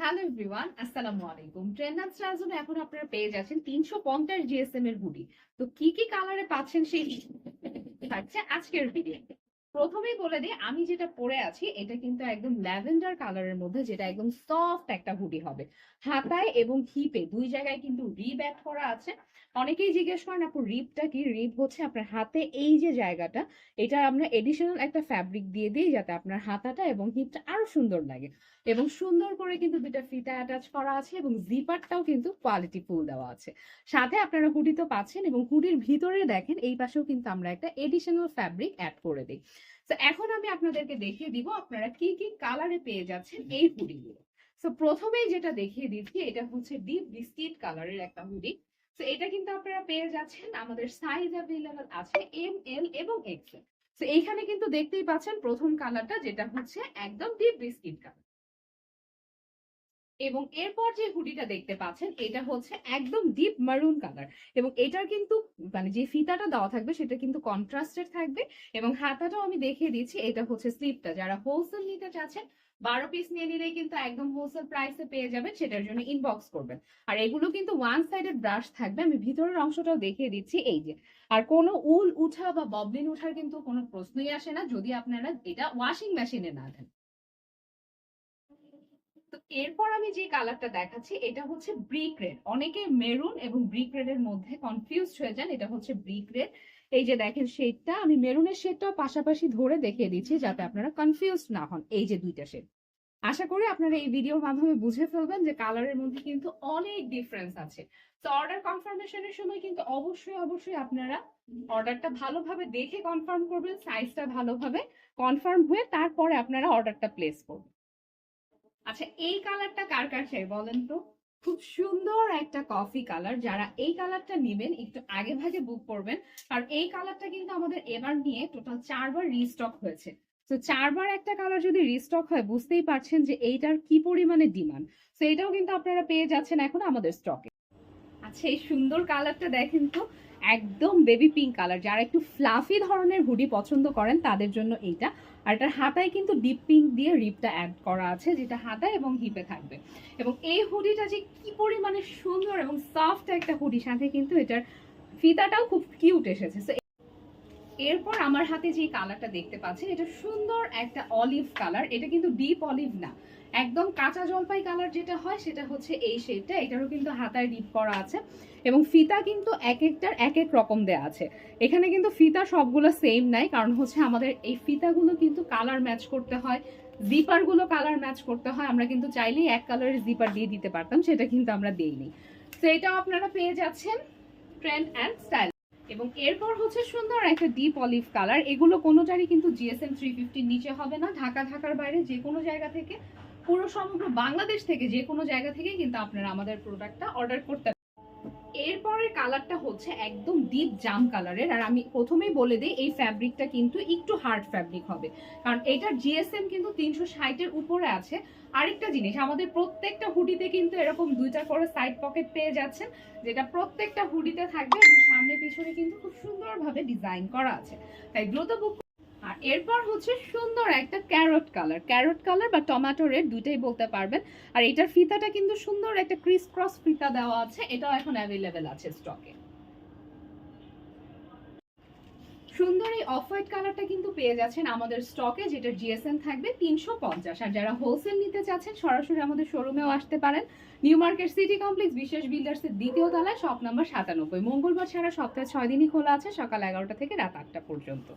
Hello everyone আসসালামু আলাইকুম ট্রেন্ডান্স রাজনে এখন আপনারা পেয়ে যাচ্ছেন তিনশো পঞ্চাশ জিএসএম এর হুডি তো কি কি কালারে পাচ্ছেন সেই? থাকছে আজকের ভিডিও প্রথমেই বলে দিই, আমি যেটা পরে আছি, এটা কিন্তু একদম ল্যাভেন্ডার কালারের মধ্যে, যেটা একদম সফট একটা হুডি হবে। হাতায় এবং হিপে দুই জায়গায় কিন্তু রিপ অ্যাড করা আছে। অনেকেই জিজ্ঞেস করেন, আপু রিবটা কি? রিপ হচ্ছে আপনার হাতে এই যে জায়গাটা, এটা আমরা এডিশনাল একটা ফ্যাব্রিক দিয়ে দিই যাতে আপনার হাতাটা এবং হিপটা আরও সুন্দর লাগে। এবং সুন্দর করে কিন্তু দুটা ফিতা অ্যাটাচ করা আছে এবং জিপারটাও কিন্তু কোয়ালিটি ফুল দেওয়া আছে। সাথে আপনারা হুডি তো পাচ্ছেন এবং হুডির ভিতরে দেখেন, এই পাশেও কিন্তু আমরা একটা এডিশনাল ফ্যাব্রিক অ্যাড করে দিই। তো এখন আমি আপনাদেরকে দেখিয়ে দিব আপনারা কি কি কালারে পেয়ে যাচ্ছেন এই হুডিগুলো তো প্রথমেই যেটা দেখিয়ে দিচ্ছি, এটা হচ্ছে ডিপ বিস্কিট কালারের একটা হুডি। তো এটা কিন্তু আপনারা পেয়ে যাচ্ছেন, আমাদের সাইজ অ্যাভেলেবল আছে এম এল এবং এক্সেল তো এইখানে কিন্তু দেখতেই পাচ্ছেন প্রথম কালারটা যেটা হচ্ছে একদম ডিপ বিস্কিট কালার এবং এরপর যে হুডিটা দেখতে পাচ্ছেন, এটা হচ্ছে একদম ডিপ মারুন কালার এবং এটার কিন্তু মানে যে ফিতাটা দেওয়া থাকবে, সেটা কিন্তু কন্ট্রাস্টেড থাকবে। এবং হাতাটাও আমি দেখিয়ে দিচ্ছি, এটা হচ্ছে স্লিপটা যারা হোলসেল নিতে চাচ্ছেন, বারো পিস নিয়ে নিলেই কিন্তু একদম হোলসেল প্রাইসে পেয়ে যাবেন, সেটার জন্য ইনবক্স করবেন। আর এগুলো কিন্তু ওয়ান সাইডেড ব্রাশ থাকবে। আমি ভিতরের অংশটাও দেখিয়ে দিচ্ছি, এই যে। আর কোনো উল উঠা বা ববলিন উঠার কিন্তু কোনো প্রশ্নই আসে না, যদি আপনারা এটা ওয়াশিং মেশিনে না দেন। তো এরপর আমি যে কালারটা দেখাচ্ছি, এটা হচ্ছে ব্রিক রেড অনেকে মেরুন এবং ব্রিক রেড এর মধ্যে কনফিউজ হয়ে যান, এটা হচ্ছে ব্রিক রেড এই যে দেখেন শেডটা আমি মেরুনের শেডটাও পাশাপাশি ধরে দেখিয়ে দিচ্ছি যাতে আপনারা কনফিউজ না হন এই যে দুইটা শেড আশা করি আপনারা এই ভিডিওর মাধ্যমে বুঝে ফেলবেন যে কালারের মধ্যে কিন্তু অনেক ডিফারেন্স আছে। তো অর্ডার কনফার্মেশনের সময় কিন্তু অবশ্যই অবশ্যই আপনারা অর্ডারটা ভালোভাবে দেখে কনফার্ম করবেন সাইজটা ভালোভাবে কনফার্ম হয়ে তারপরে আপনারা অর্ডারটা প্লেস করবেন। আচ্ছা এই কালারটা কার কার চাই বলেন তো? খুব সুন্দর একটা কফি কালার। যারা এই কালারটা নেবেন, একটু আগে ভাগে বুক করবেন। আর এই কালারটা কিন্তু আমাদের এবার নিয়ে টোটাল চারবার রিস্টক হয়েছে। তো চারবার একটা কালার যদি রিস্টক হয়, বুঝতেই পারছেন যে এইটার কি পরিমাণে ডিমান্ড তো এটাও কিন্তু আপনারা পেয়ে যাচ্ছেন এখন আমাদের স্টকে আচ্ছা এই সুন্দর কালারটা দেখেন তো একদম বেবি পিঙ্ক কালার যারা একটু ফ্লাফি ধরনের হুডি পছন্দ করেন তাদের জন্য এইটা। আর এটার হাতায় কিন্তু ডিপ পিঙ্ক দিয়ে রিপটা অ্যাড করা আছে যেটা হাতায় এবং হিপে থাকবে। এবং এই হুডিটা যে কি পরিমাণে সুন্দর এবং সফট একটা হুডি সাথে কিন্তু এটার ফিতাটাও খুব কিউট এসেছে। So, এরপর আমার হাতে যে কালারটা দেখতে পাচ্ছেন এটা সুন্দর একটা অলিভ কালার এটা কিন্তু ডিপ অলিভ না। একদম কাঁচা জলপাই কালার যেটা হয়, সেটা হচ্ছে এই শেডটা এটারও কিন্তু হাতায় ডিপ করা আছে। এবং ফিতা কিন্তু এক একটার এক এক রকম দেয়া আছে। এখানে কিন্তু ফিতা সবগুলো সেম নাই, কারণ হচ্ছে আমাদের এই ফিতাগুলো কিন্তু কালার ম্যাচ করতে হয়। জিপারগুলো কালার ম্যাচ করতে হয়। আমরা কিন্তু চাইলেই এক কালারের জিপার দিয়ে দিতে পারতাম, সেটা কিন্তু আমরা দেইনি। তো এটাও আপনারা পেয়ে যাচ্ছেন ট্রেন্ড অ্যান্ড স্টাইল এবং এরপর হচ্ছে সুন্দর একটা ডিপ অলিভ কালার এগুলো কোনোটারই কিন্তু জিএসএম থ্রি ফিফটির নিচে হবে না। ঢাকা ঢাকার বাইরে যে কোনো জায়গা থেকে পুরো সমগ্র বাংলাদেশ থেকে যে কোনো জায়গা থেকে কিন্তু আপনারা আমাদের প্রোডাক্টটা অর্ডার করতে এরপরের কালারটা হচ্ছে একদম ডিপ জাম কালারের আর আমি প্রথমেই বলে দিই, এই ফ্যাব্রিকটা কিন্তু একটু হার্ড ফ্যাব্রিক হবে। কারণ এটার জিএসএম কিন্তু তিনশো ষাটের উপরে আছে। আরেকটা জিনিস, আমাদের প্রত্যেকটা হুডিতে কিন্তু এরকম দুইটা করে সাইড পকেট পেয়ে যাচ্ছেন, যেটা প্রত্যেকটা হুডিতে থাকবে এবং সামনে পিছনে কিন্তু খুব সুন্দরভাবে ডিজাইন করা আছে। তাই দ্রুত বুক আর এরপর হচ্ছে সুন্দর একটা ক্যারট কালার। ক্যারট কালার বা টমেটো রেড দুইটাই বলতে পারবেন। আর এটার ফিতাটা কিন্তু সুন্দর একটা ক্রিস ক্রস ফিতা দেওয়া আছে। এটাও এখন অ্যাভেলেবেল আছে স্টকে সুন্দর এই অফ হোয়াইট কালারটা কিন্তু পেয়ে যাচ্ছেন আমাদের স্টকে যেটা জিএসএম থাকবে তিনশো পঞ্চাশ। আর যারা হোলসেল নিতে চাচ্ছেন, সরাসরি আমাদের শোরুমেও আসতে পারেন। নিউ মার্কেট সিটি কমপ্লেক্স বিশেষ বিল্ডার্সের দ্বিতীয় তলায় শপ নাম্বার সাতানব্বই। মঙ্গলবার ছাড়া সপ্তাহে ছয় দিনই খোলা আছে, সকাল এগারোটা থেকে রাত আটটা পর্যন্ত।